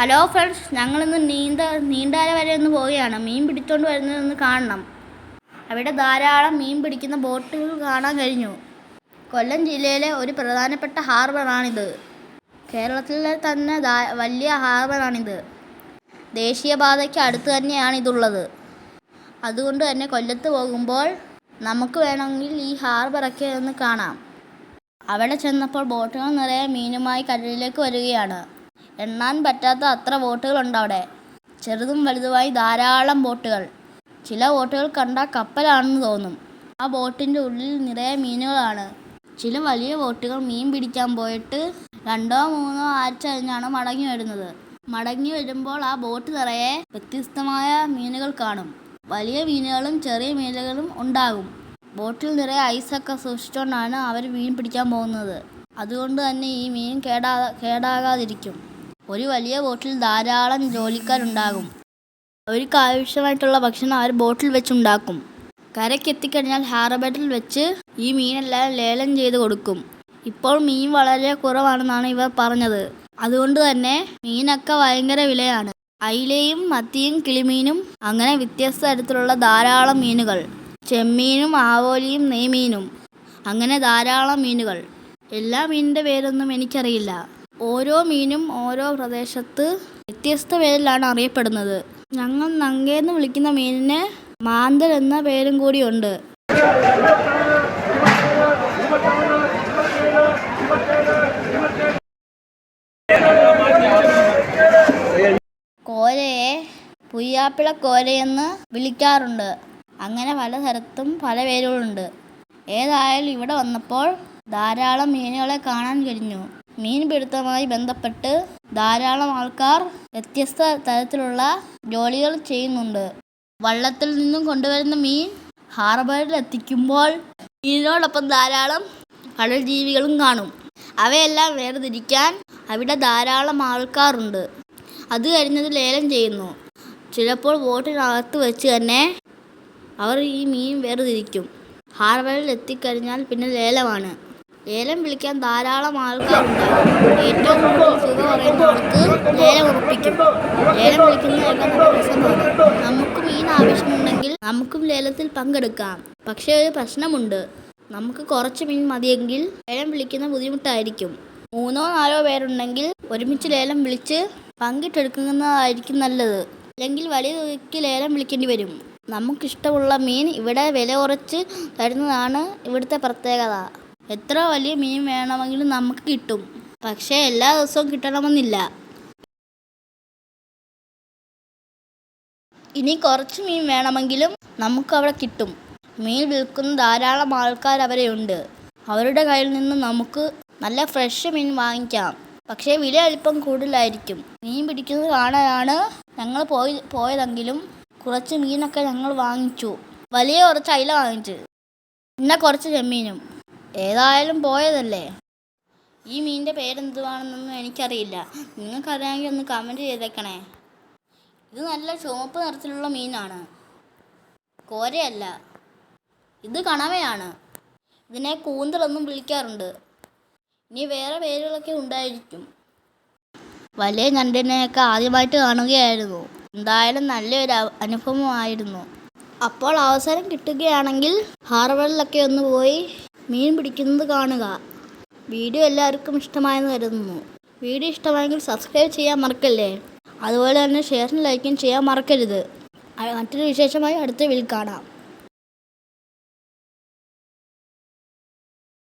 Hello friends ഞങ്ങളിന്ന് നീന്ത നീണ്ടാര വരെ ഒന്ന് പോവുകയാണ്. മീൻ പിടിച്ചോണ്ട് വരുന്നതെന്ന് കാണണം. അവിടെ ധാരാളം മീൻ പിടിക്കുന്ന ബോട്ടുകൾ കാണാൻ കഴിഞ്ഞു. കൊല്ലം ജില്ലയിലെ ഒരു പ്രധാനപ്പെട്ട ഹാർബറാണിത്. കേരളത്തിലെ തന്നെ വലിയ ഹാർബറാണിത്. ദേശീയപാതയ്ക്ക് അടുത്ത് തന്നെയാണ് ഇതുള്ളത്. അതുകൊണ്ട് തന്നെ കൊല്ലത്ത് പോകുമ്പോൾ നമുക്ക് വേണമെങ്കിൽ ഈ ഹാർബറൊക്കെ ഒന്ന് കാണാം. അവിടെ ചെന്നപ്പോൾ ബോട്ടുകൾ നിറയെ മീനുമായി കടലിലേക്ക് വരികയാണ്. എണ്ണാൻ പറ്റാത്ത അത്ര ബോട്ടുകളുണ്ട് അവിടെ. ചെറുതും വലുതുമായി ധാരാളം ബോട്ടുകൾ. ചില ബോട്ടുകൾ കണ്ടാൽ കപ്പലാണെന്ന് തോന്നും. ആ ബോട്ടിന്റെ ഉള്ളിൽ നിറയെ മീനുകളാണ്. ചില വലിയ ബോട്ടുകൾ മീൻ പിടിക്കാൻ പോയിട്ട് രണ്ടോ മൂന്നോ ആഴ്ച കഴിഞ്ഞാണ് മടങ്ങി വരുന്നത്. മടങ്ങി വരുമ്പോൾ ആ ബോട്ട് നിറയെ വ്യത്യസ്തമായ മീനുകൾ കാണും. വലിയ മീനുകളും ചെറിയ മീനുകളും ഉണ്ടാകും. ബോട്ടിൽ നിറയെ ഐസൊക്കെ സൂക്ഷിച്ചുകൊണ്ടാണ് അവർ മീൻ പിടിക്കാൻ പോകുന്നത്. അതുകൊണ്ട് തന്നെ ഈ മീൻ കേടാ കേടാകാതിരിക്കും. ഒരു വലിയ ബോട്ടിൽ ധാരാളം ജോലിക്കാരുണ്ടാകും. അവർക്ക് ആവശ്യമായിട്ടുള്ള ഭക്ഷണം അവർ ബോട്ടിൽ വെച്ചുണ്ടാക്കും. കരയ്ക്ക് എത്തിക്കഴിഞ്ഞാൽ ഹാർബറിൽ വെച്ച് ഈ മീനെല്ലാം ലേലം ചെയ്ത് കൊടുക്കും. ഇപ്പോൾ മീൻ വളരെ കുറവാണെന്നാണ് ഇവർ പറഞ്ഞത്. അതുകൊണ്ട് തന്നെ മീനൊക്കെ ഭയങ്കര വിലയാണ്. അയിലയും മത്തിയും കിളിമീനും അങ്ങനെ വ്യത്യസ്ത തരത്തിലുള്ള ധാരാളം മീനുകൾ. ചെമ്മീനും ആവോലിയും നെയ്മീനും. അങ്ങനെ ധാരാളം മീനുകൾ. എല്ലാ മീനിന്റെ പേരൊന്നും എനിക്കറിയില്ല. ഓരോ മീനും ഓരോ പ്രദേശത്ത് വ്യത്യസ്ത പേരിലാണ് അറിയപ്പെടുന്നത്. ഞങ്ങൾ നങ്കേന്ന് വിളിക്കുന്ന മീനിന് മാന്തൽ എന്ന പേരും കൂടിയുണ്ട്. കോരയെ പുയ്യാപ്പിള കോരയെന്ന് വിളിക്കാറുണ്ട്. അങ്ങനെ പലതരത്തും പല പേരുകളുണ്ട്. ഏതായാലും ഇവിടെ വന്നപ്പോൾ ധാരാളം മീനുകളെ കാണാൻ കഴിഞ്ഞു. മീൻ പിടുത്തവുമായി ബന്ധപ്പെട്ട് ധാരാളം ആൾക്കാർ വ്യത്യസ്ത തരത്തിലുള്ള ജോലികൾ ചെയ്യുന്നുണ്ട്. വള്ളത്തിൽ നിന്നും കൊണ്ടുവരുന്ന മീൻ ഹാർബറിൽ എത്തിക്കുമ്പോൾ മീനിനോടൊപ്പം ധാരാളം കടൽ ജീവികളും കാണും. അവയെല്ലാം വേർതിരിക്കാൻ അവിടെ ധാരാളം ആൾക്കാരുണ്ട് അത് കഴിഞ്ഞത് ലേലം ചെയ്യുന്നു. ചിലപ്പോൾ ബോട്ടിനകത്ത് വെച്ച് തന്നെ അവർ ഈ മീൻ വേർതിരിക്കും. ഹാർബറിൽ എത്തിക്കഴിഞ്ഞാൽ പിന്നെ ലേലമാണ്. ലേലം വിളിക്കാൻ ധാരാളം ആൾക്കാരുണ്ടാകും ഏറ്റവും കൂടുതൽ തുക പറയുന്നവർക്ക് ഉറപ്പിക്കും. ഏലം വിളിക്കുന്നതൊക്കെ നല്ല രസമാണ്. നമുക്ക് മീൻ ആവശ്യമുണ്ടെങ്കിൽ നമുക്കും ലേലത്തിൽ പങ്കെടുക്കാം. പക്ഷേ ഒരു പ്രശ്നമുണ്ട്. നമുക്ക് കുറച്ച് മീൻ മതിയെങ്കിൽ ഏലം വിളിക്കുന്ന ബുദ്ധിമുട്ടായിരിക്കും. മൂന്നോ നാലോ പേരുണ്ടെങ്കിൽ ഒരുമിച്ച് ലേലം വിളിച്ച് പങ്കിട്ടെടുക്കുന്നതായിരിക്കും നല്ലത്. അല്ലെങ്കിൽ വലിയ തുകയ്ക്ക് ലേലം വിളിക്കേണ്ടി വരും. നമുക്കിഷ്ടമുള്ള മീൻ ഇവിടെ വില കുറച്ച് തരുന്നതാണ് ഇവിടുത്തെ പ്രത്യേകത. എത്ര വലിയ മീൻ വേണമെങ്കിലും നമുക്ക് കിട്ടും. പക്ഷേ എല്ലാ ദിവസവും കിട്ടണമെന്നില്ല. ഇനി കുറച്ച് മീൻ വേണമെങ്കിലും നമുക്ക് അവിടെ കിട്ടും. മീൻ വിൽക്കുന്ന ധാരാളം ആൾക്കാർ ഉണ്ട്. അവരുടെ കയ്യിൽ നിന്ന് നമുക്ക് നല്ല ഫ്രഷ് മീൻ വാങ്ങിക്കാം. പക്ഷേ വില അല്പം കൂടുതലായിരിക്കും. മീൻ പിടിക്കുന്നത് കാണാനാണ് ഞങ്ങൾ പോയി പോയതെങ്കിലും കുറച്ച് മീനൊക്കെ ഞങ്ങൾ വാങ്ങിച്ചു. വലിയ കുറച്ച് അയില വാങ്ങിച്ചു. പിന്നെ കുറച്ച് ചെമ്മീനും. ഏതായാലും പോയതല്ലേ? ഈ മീനിന്റെ പേരെന്തുവാണെന്നൊന്നും എനിക്കറിയില്ല. നിങ്ങൾക്കറിയാമെങ്കിൽ ഒന്ന് കമന്റ് ചെയ്തേക്കണേ. ഇത് നല്ല ചുവപ്പ് നിറത്തിലുള്ള മീനാണ്. കോരയല്ല. ഇത് കണവയാണ്. ഇതിനെ കൂന്തലെന്നും വിളിക്കാറുണ്ട്. ഇനി വേറെ പേരുകളൊക്കെ ഉണ്ടായിരിക്കും. വലിയ ഞണ്ടിനെയൊക്കെ ആദ്യമായിട്ട് കാണുകയായിരുന്നു. എന്തായാലും നല്ലൊരു അനുഭവമായിരുന്നു. അപ്പോൾ അവസരം കിട്ടുകയാണെങ്കിൽ ഹാർബറിലൊക്കെ ഒന്ന് പോയി മീൻ പിടിക്കുന്നത് കാണുക. വീഡിയോ എല്ലാവർക്കും ഇഷ്ടമായെന്ന് കരുതുന്നു. വീഡിയോ ഇഷ്ടമായെങ്കിൽ സബ്സ്ക്രൈബ് ചെയ്യാൻ മറക്കല്ലേ? അതുപോലെ തന്നെ ഷെയറും ലൈക്കും ചെയ്യാൻ മറക്കരുത്. മറ്റൊരു വിശേഷമായി അടുത്ത വീൽ കാണാം.